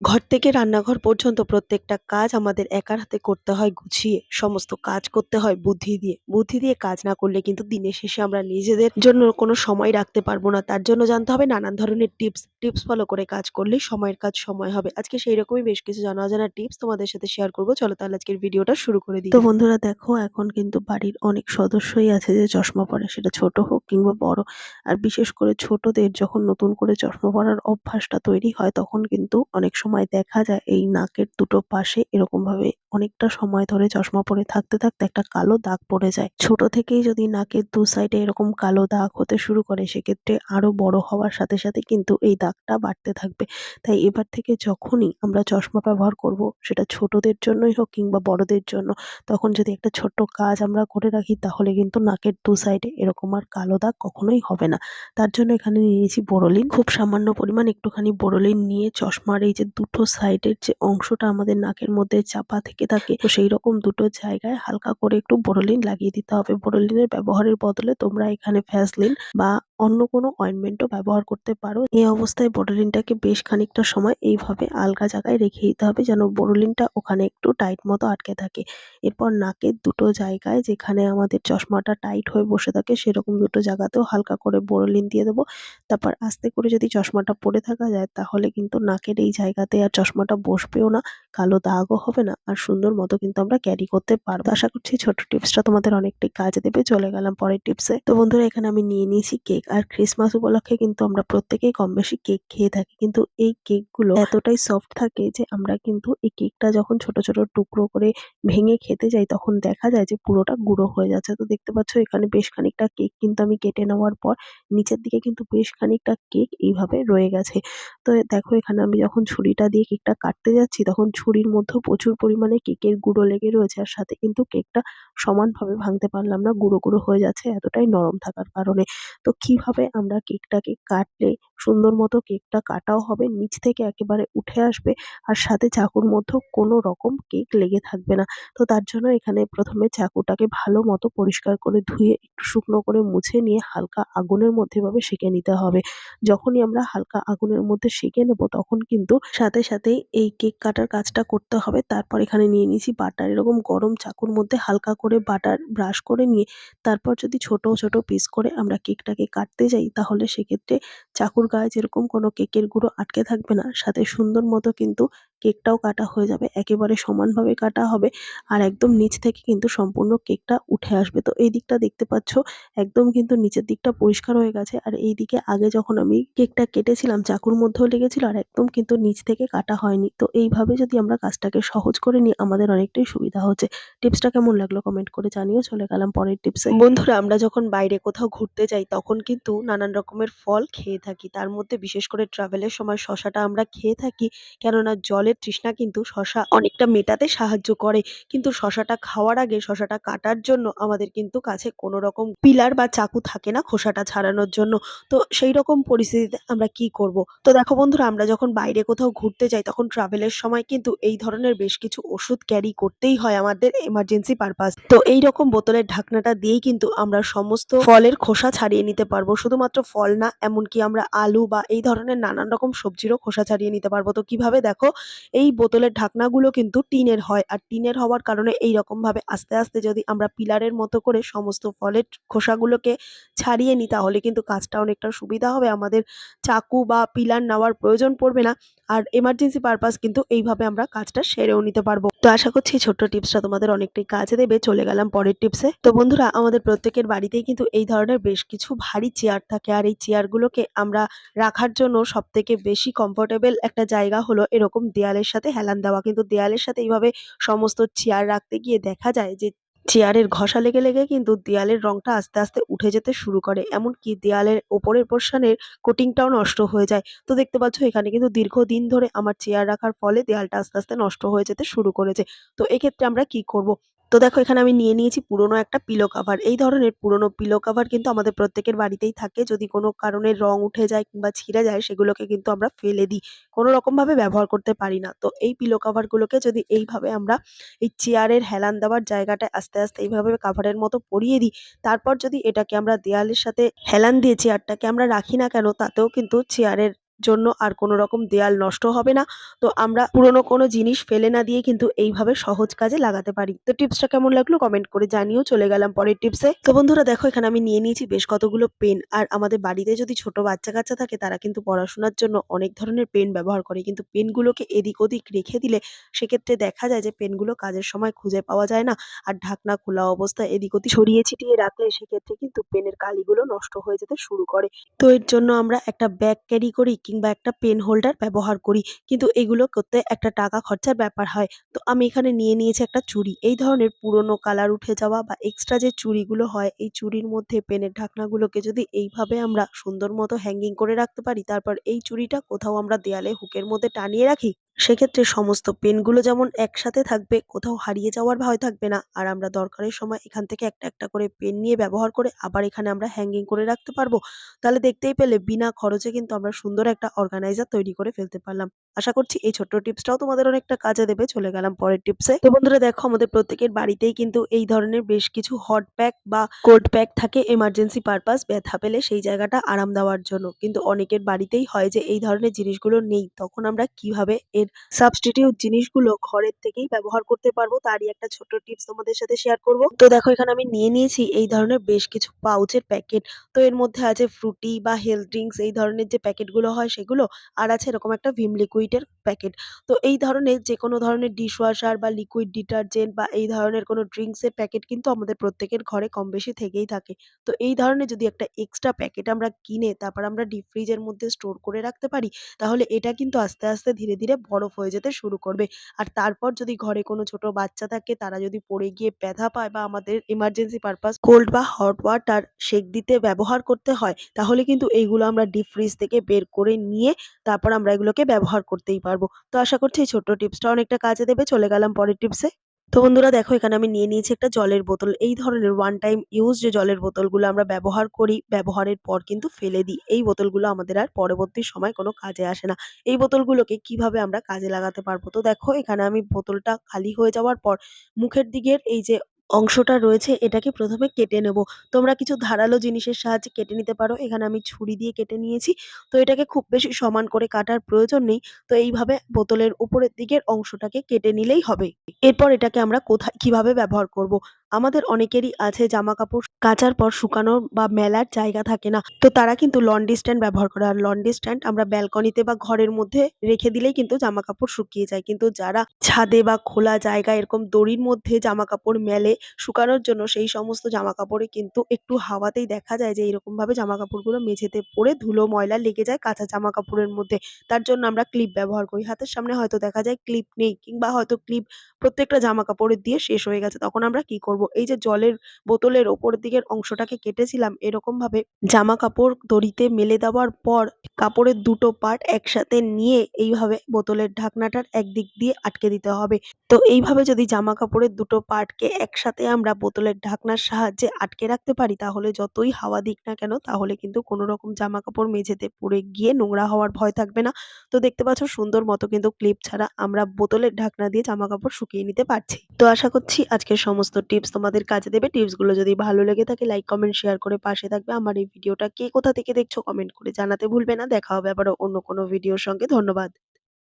ঘর থেকে রান্নাঘর পর্যন্ত প্রত্যেকটা কাজ আমাদের একার হাতে করতে হয় গুছিয়ে। সমস্ত কাজ করতে হয় বুদ্ধি দিয়ে। বুদ্ধি দিয়ে কাজ না করলে কিন্তু দিনের শেষে আমরা নিজেদের জন্য কোনো সময় রাখতে পারব না। তার জন্য জানতে হবে নানান ধরনের টিপস। টিপস ফলো করে কাজ করলেই সময়ের কাজ সময় হবে। আজকে সেই রকমই বেশ কিছু জানা অজানা টিপস তোমাদের সাথে শেয়ার করব চলো তাহলে আজকের ভিডিওটা শুরু করে দিই। তো বন্ধুরা দেখো, এখন কিন্তু বাড়ির অনেক সদস্যই আছে যে চশমা পরে সেটা ছোট হোক কিংবা বড়। আর বিশেষ করে ছোটদের যখন নতুন করে চশমা পরার অভ্যাসটা তৈরি হয়, তখন কিন্তু অনেক সময় দেখা যায় এই নাকের দুটো পাশে এরকম ভাবে অনেকটা সময় ধরে চশমা পরে থাকতে থাকতে একটা কালো দাগ পড়ে যায়। ছোট থেকেই যদি নাকের দু সাইডে এরকম কালো দাগ হতে শুরু করে, সেক্ষেত্রে আরও বড় হওয়ার সাথে সাথে কিন্তু এই দাগটা বাড়তে থাকবে। তাই এবার থেকে যখনই আমরা চশমা ব্যবহার করব, সেটা ছোটদের জন্যই হোক কিংবা বড়দের জন্য, তখন যদি একটা ছোট্ট কাজ আমরা করে রাখি, তাহলে কিন্তু নাকের দু সাইডে এরকম আর কালো দাগ কখনোই হবে না। তার জন্য এখানে নিয়েছি বোরোলিন। খুব সামান্য পরিমাণ একটুখানি বোরোলিন নিয়ে চশমার এই যে দুটো সাইডের যে অংশটা আমাদের নাকের মধ্যে চাপা থেকে থাকে, তো সেই রকম দুটো জায়গায় হালকা করে একটু বোরোলিন লাগিয়ে দিতে হবে। বোরোলিনের ব্যবহারের বদলে তোমরা এখানে ভ্যাসলিন বা অন্য কোনো অয়েন্টমেন্টও ব্যবহার করতে পারো। এই অবস্থায় বোরোলিনটাকে বেশ খানিকটা সময় এইভাবে আলগা জায়গায় রেখে দিতে হবে যেন বোরোলিনটা ওখানে একটু টাইট মতো আটকে থাকে। এরপর নাকের দুটো জায়গায় যেখানে আমাদের চশমাটা টাইট হয়ে বসে থাকে সেরকম দুটো জায়গাতেও হালকা করে বোরোলিন দিয়ে দেবো। তারপর আস্তে করে যদি চশমাটা পরে থাকা যায় তাহলে কিন্তু নাকের এই জায়গাতে আর চশমাটা বসবেও না, কালো দাগও হবে না আর সুন্দর মতো কিন্তু আমরা ক্যারি করতে পারব। আশা করছি ছোট টিপসটা তোমাদের অনেকটাই কাজে দেবে। চলে গেলাম পরের টিপসে তো বন্ধুরা এখানে আমি নিয়ে নিয়েছি কেক আর ক্রিসমাস উপলক্ষে কিন্তু আমরা প্রত্যেকেই কম বেশি কেক খেয়ে থাকি। কিন্তু এই কেকগুলো এতটাই সফট থাকে যে আমরা কিন্তু এই কেকটা যখন ছোট ছোট টুকরো করে ভেঙে খেতে যাই, তখন দেখা যায় যে পুরোটা গুঁড়ো হয়ে যাচ্ছে। তো দেখতে পাচ্ছ এখানে বেশ খানিকটা কেক কিন্তু আমি কেটে নেওয়ার পর নিচের দিকে কিন্তু বেশ খানিকটা কেক এইভাবে রয়ে গেছে। তো দেখো এখানে আমি যখন ছুরিটা দিয়ে কেকটা কাটতে যাচ্ছি, তখন ছুরির মধ্যেও প্রচুর পরিমাণে কেকের গুঁড়ো লেগে রয়েছে। আর সাথে কিন্তু কেকটা সমানভাবে ভাঙতে পারলাম না, গুঁড়ো গুঁড়ো হয়ে যাচ্ছে। এতটাই নরম থাকার কারণে। তো কীভাবে আমরা কেকটাকে কাটলে সুন্দর মতো কেকটা কাটাও হবে, নিচ থেকে একেবারে উঠে আসবে আর সাথে চাকুর মধ্যেও কোনো রকম কেক লেগে থাকবে না। তো তার জন্য এখানে প্রথমে চাকুটাকে ভালো মতো পরিষ্কার করে ধুয়ে একটু শুকনো করে মুছে নিয়ে হালকা আগুনের মধ্যে এভাবে সেঁকে নিতে হবে। যখনই আমরা হালকা আগুনের মধ্যে সেঁকে নেব তখন কিন্তু সাথে সাথেই এই কেক কাটার কাজটা করতে হবে। তারপর এখানে নিয়ে নিয়েছি বাটার। এরকম গরম চাকুর মধ্যে হালকা করে বাটার ব্রাশ করে নিয়ে তারপর যদি ছোট ছোট পিস করে আমরা কেকটাকে কাটতে যাই তাহলে সেক্ষেত্রে চাকুর গায়ে যেরকম কোনো কেকের গুঁড়ো আটকে থাকবে না, সাথে সুন্দর মতো কিন্তু কেকটাও কাটা হয়ে যাবে। একেবারে সমানভাবে কাটা হবে আর একদম নিচ থেকে কিন্তু সম্পূর্ণ কেকটা উঠে আসবে। তো এই দিকটা দেখতে পাচ্ছ, একদম কিন্তু নিচের দিকটা পরিষ্কার হয়ে গেছে। আর এই দিকে আগে যখন আমি কেকটা কেটেছিলাম, চাকুর মধ্যেও লেগেছিল আর একদম কিন্তু নিচ থেকে কাটা হয়নি। তো এইভাবে যদি আমরা কাজটাকে সহজ করে নিই, আমাদের অনেকটাই সুবিধা হচ্ছে। টিপসটা কেমন লাগল কমেন্ট করে জানিয়ে চলে গেলাম পরের টিপসে। বন্ধুরা, আমরা যখন বাইরে কোথাও ঘুরতে যাই, তখন কিন্তু নানান রকমের ফল খেয়ে থাকি। তার মধ্যে বিশেষ করে ট্রাভেলের সময় শশাটা আমরা খেয়ে থাকি। কেননা জলের তৃষ্ণা কিন্তু শশা অনেকটা মেটাতে সাহায্য করে। কিন্তু শশাটা খাওয়ার আগে, শশাটা কাটার জন্য আমাদের কিন্তু কাছে কোনো রকম পিলার বা চাকু থাকে না খোসাটা ছাড়ানোর জন্য। তো সেই রকম পরিস্থিতিতে আমরা কি করব? তো দেখো বন্ধুরা, আমরা যখন বাইরে কোথাও ঘুরতে যাই, তখন ট্রাভেলের সময় কিন্তু এই ধরনের বেশ কিছু ওষুধ ক্যারি করতেই হয় আমাদের এমার্জেন্সি পারপাস তো এই রকম বোতলের ঢাকনাটা দিয়েই কিন্তু আমরা সমস্ত ফলের খোসা ছাড়িয়ে নিতে পারব। শুধুমাত্র ফল না, এমনকি আমরা আলু বা এই ধরনের নানান রকম সবজিরও খোসা ছাড়িয়ে নিতে পারব। তো কীভাবে দেখো, এই বোতলের ঢাকনাগুলো কিন্তু টিনের হয়। আর টিনের হওয়ার কারণে এই রকম ভাবে আস্তে আস্তে যদি আমরা পিলারের মতো করে সমস্ত ফলের খোসাগুলোকে ছাড়িয়ে নিই, তাহলে কিন্তু কাজটা অনেকটা সুবিধা হবে। আমাদের চাকু বা পিলার নেওয়ার প্রয়োজন পড়বে না। আর এমার্জেন্সি পারপাস কিন্তু এইভাবে আমরা কাজটা সেরেও নিতে পারব। তো আশা করছি ছোট্ট টিপসটা তোমাদের অনেকটাই কাজে দেবে। চলে গেলাম পরের টিপসে। তো বন্ধুরা, আমাদের প্রত্যেকের বাড়িতেই কিন্তু এই ধরনের বেশ কিছু ভারী চেয়ার থাকে। আর এই চেয়ারগুলোকে আমরা রাখার জন্য সব থেকে বেশি কমফোর্টেবল একটা জায়গা হলো এরকম দেয়ালের সাথে হেলান দেওয়া। কিন্তু দেয়ালের সাথে এইভাবে সমস্ত চেয়ার রাখতে গিয়ে দেখা যায় যে চেয়ারের ঘষা লেগে লেগে কিন্তু দেয়ালের রংটা আস্তে আস্তে উঠে যেতে শুরু করে। এমনকি দেয়ালের ওপরের পোর্শনের কোটিংটাও নষ্ট হয়ে যায়। তো দেখতে পাচ্ছ এখানে কিন্তু দীর্ঘদিন ধরে আমার চেয়ার রাখার ফলে দেয়ালটা আস্তে আস্তে নষ্ট হয়ে যেতে শুরু করেছে। তো এক্ষেত্রে আমরা কি করব? তো দেখো এখানে আমি নিয়ে নিয়েছি পুরনো একটা পিলো কাভার এই ধরনের পুরনো পিলো কাভার কিন্তু আমাদের প্রত্যেকের বাড়িতেই থাকে। যদি কোনো কারণে রং উঠে যায় কিংবা ছিঁড়ে যায়, সেগুলোকে কিন্তু আমরা ফেলে দিই। কোনো রকমভাবে ব্যবহার করতে পারি না। তো এই পিলো কাভারগুলোকে যদি এইভাবে আমরা এই চেয়ারের হেলান দেওয়ার জায়গাটায় আস্তে আস্তে এইভাবে কাভারের মতো পরিয়ে দিই, তারপর যদি এটাকে আমরা দেয়ালের সাথে হেলান দিয়ে চেয়ারটাকে আমরা রাখি না কেন, তাতেও কিন্তু চেয়ারের জন্য আর কোনো রকম দেয়াল নষ্ট হবে না। তো আমরা পুরনো কোনো জিনিস ফেলে না দিয়ে কিন্তু এইভাবে সহজ কাজে লাগাতে পারি। তো টিপসটা কেমন লাগল কমেন্ট করে জানিও, চলে গেলাম পরের টিপসে তো বন্ধুরা দেখো, এখানে আমি নিয়ে নিয়েছি বেশ কতগুলো পেন আর আমাদের বাড়িতে যদি ছোট বাচ্চা কাচ্চা থাকে, তারা কিন্তু পড়াশোনার জন্য অনেক ধরনের পেন ব্যবহার করে। কিন্তু পেনগুলোকে এদিক ওদিক রেখে দিলে সেক্ষেত্রে দেখা যায় যে পেনগুলো কাজের সময় খুঁজে পাওয়া যায় না। আর ঢাকনা খোলা অবস্থায় এদিক ওদিক ছড়িয়ে ছিটিয়ে রাখলে সেক্ষেত্রে কিন্তু পেনের কালিগুলো নষ্ট হয়ে যেতে শুরু করে। তো এর জন্য আমরা একটা ব্যাগ ক্যারি করি। কিংবা একটা পেন হোল্ডার ব্যবহার করি। কিন্তু এগুলো করতে একটা টাকা খরচার ব্যাপার হয়। তো আমি এখানে নিয়ে নিয়েছি একটা চুড়ি। এই ধরনের পুরনো কালার উঠে যাওয়া বা এক্সট্রা যে চুড়িগুলো হয়, এই চুড়ির মধ্যে পেনের ঢাকনাগুলোকে যদি এইভাবে আমরা সুন্দর মতো হ্যাঙ্গিং করে রাখতে পারি, তারপর এই চুড়িটা কোথাও আমরা দেয়ালে হুকের মধ্যে টানিয়ে রাখি সেক্ষেত্রে সমস্ত পেনগুলো যেমন একসাথে থাকবে, কোথাও হারিয়ে যাওয়ার ভয় থাকবে না। আর আমরা দরকারের সময় এখান থেকে একটা একটা করে পেন নিয়ে ব্যবহার করে আবার এখানে আমরা হ্যাঙ্গিং করে রাখতে পারব। তাহলে দেখতেই পেলে বিনা খরচে কিন্তু আমরা সুন্দর একটা অর্গানাইজার তৈরি করে ফেলতে পারলাম। আশা করছি এই ছোট্ট টিপসটাও তোমাদের অনেকটা কাজে দেবে। চলে গেলাম পরের টিপসে। তো বন্ধুরা দেখো, আমাদের প্রত্যেকের বাড়িতেই কিন্তু এই ধরনের বেশ কিছু হট প্যাক বা কোল্ড প্যাক থাকে এমার্জেন্সি পারপাস ব্যথা পেলে সেই জায়গাটা আরাম দেওয়ার জন্য। কিন্তু অনেকের বাড়িতেই হয় যে এই ধরনের জিনিসগুলো নেই। তখন আমরা কীভাবে এর সাবস্টিটিউট জিনিসগুলো ঘরের থেকেই ব্যবহার করতে পারব। তারই একটা ছোট টিপস তোমাদের সাথে শেয়ার করব। তো দেখো, এখানে আমি নিয়ে নিয়েছি এই ধরনের বেশ কিছু পাউচের প্যাকেট তো এর মধ্যে আছে ফ্রুটি বা হেলথ ড্রিঙ্কস এই ধরনের যে প্যাকেটগুলো হয় সেগুলো, আর আছে এরকম একটা ভিম লিকুইডের প্যাকেট তো এই ধরনের যে কোনো ধরনের ডিশওয়াশার বা লিকুইড ডিটারজেন্ট বা এই ধরনের কোনো ড্রিঙ্কসের প্যাকেট কিন্তু আমাদের প্রত্যেকের ঘরে কম বেশি থেকেই থাকে। তো এই ধরনের যদি একটা এক্সট্রা প্যাকেট আমরা কিনে, তারপর আমরা ডিপ ফ্রিজের মধ্যে স্টোর করে রাখতে পারি, তাহলে এটা কিন্তু আস্তে আস্তে ধীরে ধীরে বরফ হয়ে যেতে শুরু করবে। আর তারপর যদি ঘরে কোনো ছোট বাচ্চা থাকে, তারা যদি পড়ে গিয়ে ব্যথা পায় বা আমাদের ইমার্জেন্সি পারপাস কোল্ড বা হট ওয়াটার সেক দিতে ব্যবহার করতে হয়, তাহলে কিন্তু এইগুলো আমরা ডিপ ফ্রিজ থেকে বের করে নিয়ে তারপর আমরা এগুলোকে ব্যবহার করতেই পারব। তো আশা করছি এই ছোট্ট টিপসটা অনেকটা কাজে দেবে। চলে গেলাম পরের টিপসে তো বন্ধুরা দেখো, এখানে আমি নিয়ে নিয়েছি একটা জলের বোতল। এই ধরনের ওয়ান টাইম ইউজ যে জলের বোতলগুলো আমরা ব্যবহার করি, ব্যবহারের পর কিন্তু ফেলে দিই। এই বোতলগুলো আমাদের আর পরবর্তী সময় কোনো কাজে আসে না। এই বোতলগুলোকে কীভাবে আমরা কাজে লাগাতে পারব? তো দেখো, এখানে আমি বোতলটা খালি হয়ে যাওয়ার পর, মুখের দিকের এই যে অংশটা রয়েছে, এটাকে প্রথমে কেটে নেব। তোমরা কিছু ধারালো জিনিসের সাহায্যে কেটে নিতে পারো। এখানে আমি ছুরি দিয়ে কেটে নিয়েছি। তো এটাকে খুব বেশি সমান করে কাটার প্রয়োজন নেই। তো এইভাবে বোতলের উপরের দিকের অংশটাকে কেটে নিলেই হবে। এরপর এটাকে আমরা কোথায়, কীভাবে ব্যবহার করব? আমাদের অনেকেরই আছে জামা কাপড় কাচার পর শুকানোর বা মেলার জায়গা থাকে না। তো তারা কিন্তু লন্ড্রি স্ট্যান্ড ব্যবহার করে। আর লন্ড্রি স্ট্যান্ড আমরা ব্যালকনিতে বা ঘরের মধ্যে রেখে দিলেই কিন্তু জামা কাপড় শুকিয়ে যায়। কিন্তু যারা ছাদে বা খোলা জায়গায় এরকম দড়ির মধ্যে জামা কাপড় মেলে শুকানোর জন্য সেই সমস্ত জামা কাপড়ে কিন্তু একটু হাওয়াতেই দেখা যায় যে এরকম ভাবে জামা কাপড়গুলো মেঝেতে পড়ে ধুলো, ময়লা লেগে যায় কাঁচা জামা কাপড়ের মধ্যে। তার জন্য আমরা ক্লিপ ব্যবহার করি। হাতের সামনে হয়তো দেখা যায় ক্লিপ নেই কিংবা হয়তো ক্লিপ প্রত্যেকটা জামা কাপড়ের দিয়ে শেষ হয়ে গেছে। তখন আমরা কি করব? এই যে জলের বোতলের ওপর দিকের অংশটাকে কেটেছিলাম, এরকম ভাবে জামা কাপড় দড়িতে মেলে দেওয়ার পর কাপড়ের দুটো পার্ট একসাথে নিয়ে এইভাবে বোতলের ঢাকনাটার একদিক দিয়ে আটকে দিতে হবে। তো এইভাবে যদি জামা কাপড়ের দুটো পার্টকে একসাথে আমরা বোতলের ঢাকনার সাহায্যে আটকে রাখতে পারি, তাহলে যতই হাওয়া দিক না কেন, তাহলে কিন্তু কোনো রকম জামা কাপড় মেঝেতে পড়ে গিয়ে নোংরা হওয়ার ভয় থাকবে না। তো দেখতে পাচ্ছ সুন্দর মতো কিন্তু ক্লিপ ছাড়া আমরা বোতলের ঢাকনা দিয়ে জামা কাপড় শুকিয়ে নিতে পারছি। তো আশা করছি আজকের সমস্ত টিপস তোমাদের কাজে দেবে। টিপসগুলো যদি ভালো লেগে থাকে লাইক কমেন্ট শেয়ার করে পাশে থাকবে। আমার এই ভিডিওটা কে কোথা থেকে দেখছ কমেন্ট করে জানাতে ভুলবে না। দেখা হবে আবারও অন্য কোনো ভিডিওর সঙ্গে। ধন্যবাদ।